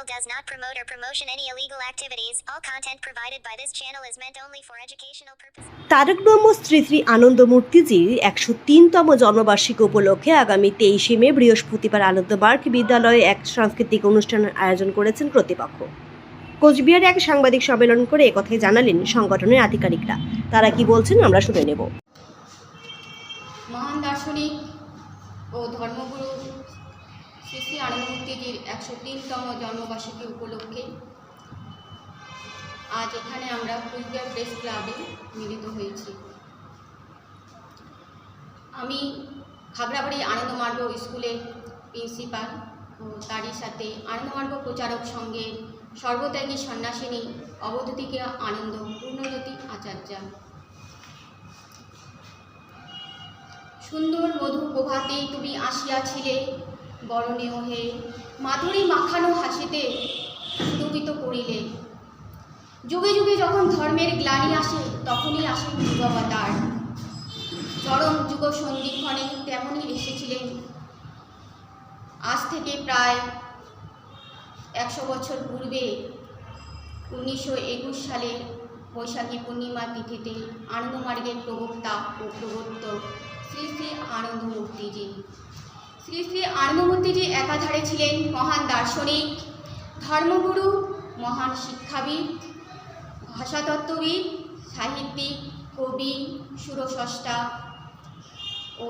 not promote or promotion any illegal activities. All content provided by this channel is meant only for educational purposes. Tarak ব্রহ্ম শ্রী শ্রী আনন্দমূর্তিজির একশো তিনতম জন্মবার্ষিকী উপলক্ষে আগামী তেইশে মে বৃহস্পতিবার আনন্দমার্গ বিদ্যালয়ে এক সাংস্কৃতিক অনুষ্ঠানের আয়োজন করেছেন কর্তৃপক্ষ কোচবিহারে এক সাংবাদিক সম্মেলন করে একথাই জানালেন সংগঠনের আধিকারিকরা তারা কি বলছেন আমরা শুনে নেব মহান দার্শনিক ও ধর্মগুরু শ্রী শ্রী আনন্দমূর্তিজির একশো তিনতম জন্মবার্ষিকী উপলক্ষে আজ এখানে আমরা কুচবিহার প্রেস ক্লাবে মিলিত হয়েছি। আমি খাগড়াবাড়ি আনন্দমার্গ স্কুলের প্রিন্সিপাল ও তারই সাথে আনন্দমার্গ প্রচারক সঙ্গে সর্বত্যাগী সন্ন্যাসিনী অবধূতিকা আনন্দ পূর্ণজ্যোতি আচার্যা। সুন্দর মধু প্রভাতে তুমি আসিয়াছিলে বরণেও হে। মাধুরী মাখানো হাসিতে সুরভিত করিলে। যুগে যুগে যখন ধর্মের গ্লানি আসে, তখনই আসে যুগাবতার চরম যুগ সন্ধিক্ষণে তেমনই এসেছিলেন। আজ থেকে প্রায় একশো বছর পূর্বে উনিশশো একুশ সালের বৈশাখী পূর্ণিমা তিথিতে আনন্দমার্গের প্রবক্তা ও প্রবর্তক শ্রী শ্রী আনন্দমূর্তিজি শ্রী শ্রী আনন্দমূর্তিজি একাধারে ছিলেন মহান দার্শনিক, ধর্মগুরু, মহান শিক্ষাবিদ, ভাষাতত্ত্ববিদ, সাহিত্যিক, কবি, সুরস্রষ্টা ও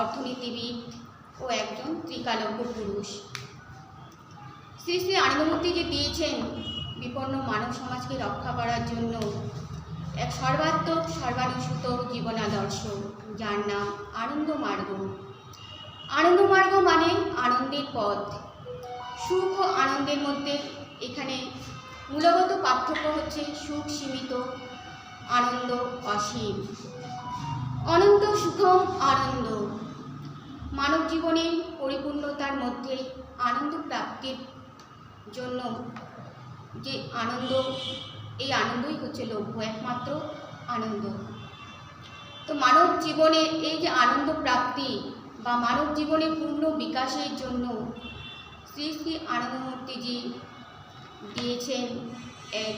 অর্থনীতিবিদ ও একজন ত্রিকালজ্ঞ পুরুষ। শ্রী শ্রী আনন্দমূর্তিজি দিয়েছেন বিপন্ন মানব সমাজকে রক্ষা করার জন্য এক সর্বাত্মক, সর্বানুসূত জীবনাদর্শ, যার নাম আনন্দমার্গ। আনন্দমার্গ মানে আনন্দের পথ। সুখ ও আনন্দের মধ্যে এখানে মূলগত পার্থক্য হচ্ছে সুখ সীমিত, আনন্দ অসীম। অনন্ত সুখম আনন্দ। মানব জীবনের পরিপূর্ণতার মধ্যে আনন্দ প্রাপ্তির জন্য যে আনন্দ, এই আনন্দই হচ্ছে লভ্য, একমাত্র আনন্দ। তো মানব জীবনে এই যে আনন্দ প্রাপ্তি বা মানব জীবনে পূর্ণ বিকাশের জন্য শ্রী শ্রী আনন্দমূর্তিজি দিয়েছেন এক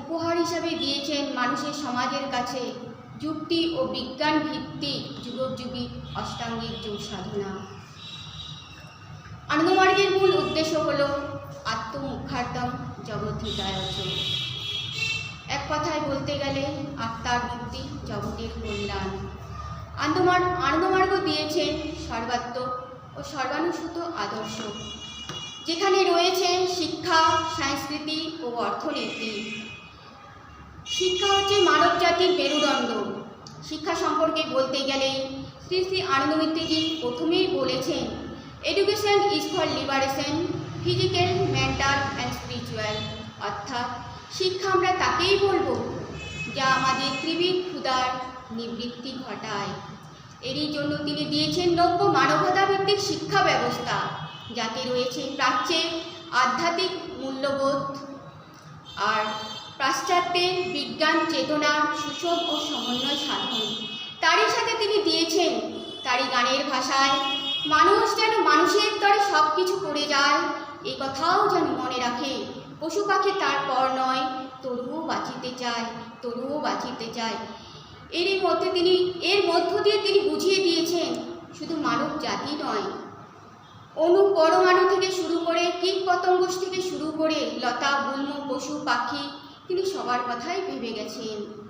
উপহার হিসাবে দিয়েছেন মানুষের সমাজের কাছে যুক্তি ও বিজ্ঞান ভিত্তিক যুগোপযোগী অষ্টাঙ্গিক যোগ সাধনা। আনন্দমার্গের মূল উদ্দেশ্য হল আত্মমুখার্তম জগদ্ধিতায়চ এক কথায় বলতে গেলে আত্মার মুক্তি জগতের কল্যাণ। আনন্দমার, আনন্দমার্গ দিয়েছেন সর্বাত্মক ও সর্বানুসূত আদর্শ, যেখানে রয়েছে শিক্ষা, সংস্কৃতি ও অর্থনীতি। শিক্ষা হচ্ছে মানব জাতির মেরুদণ্ড। শিক্ষা সম্পর্কে বলতে গেলে শ্রী শ্রী আনন্দমিত্রজি প্রথমেই বলেছেন education is for liberation physical mental and spiritual অর্থাৎ শিক্ষা আমরা তাকেই বলব, যা আমাদের ত্রিবিধ ক্ষুদার নিবৃত্তি ঘটায়। এরই জন্য তিনি দিয়েছেন নব্য মানবতাভিত্তিক শিক্ষা ব্যবস্থা, যাতে রয়েছে প্রাচ্যের আধ্যাত্মিক মূল্যবোধ আর পাশ্চাত্যের বিজ্ঞান চেতনার সুষম ও সমন্বয় সাধন। তারই সাথে তিনি দিয়েছেন তারই গানের ভাষায়, মানুষ যেন মানুষের তরে সব কিছু করে যায়, এ কথাও যেন মনে রাখে, পশু পাখি তার পর নয়, তরুও বাঁচিতে চায়, তরুও বাঁচিতে চায়। এরই মধ্যে তিনি, এর মধ্য দিয়ে তিনি বুঝিয়ে দিয়েছেন, শুধু মানব জাতি নয়। অণু পরমাণু থেকে শুরু করে কীট পতঙ্গ থেকে শুরু করে লতা, গুল্ম, পশু, পাখি তিনি সবার কথাই ভেবে গেছেন।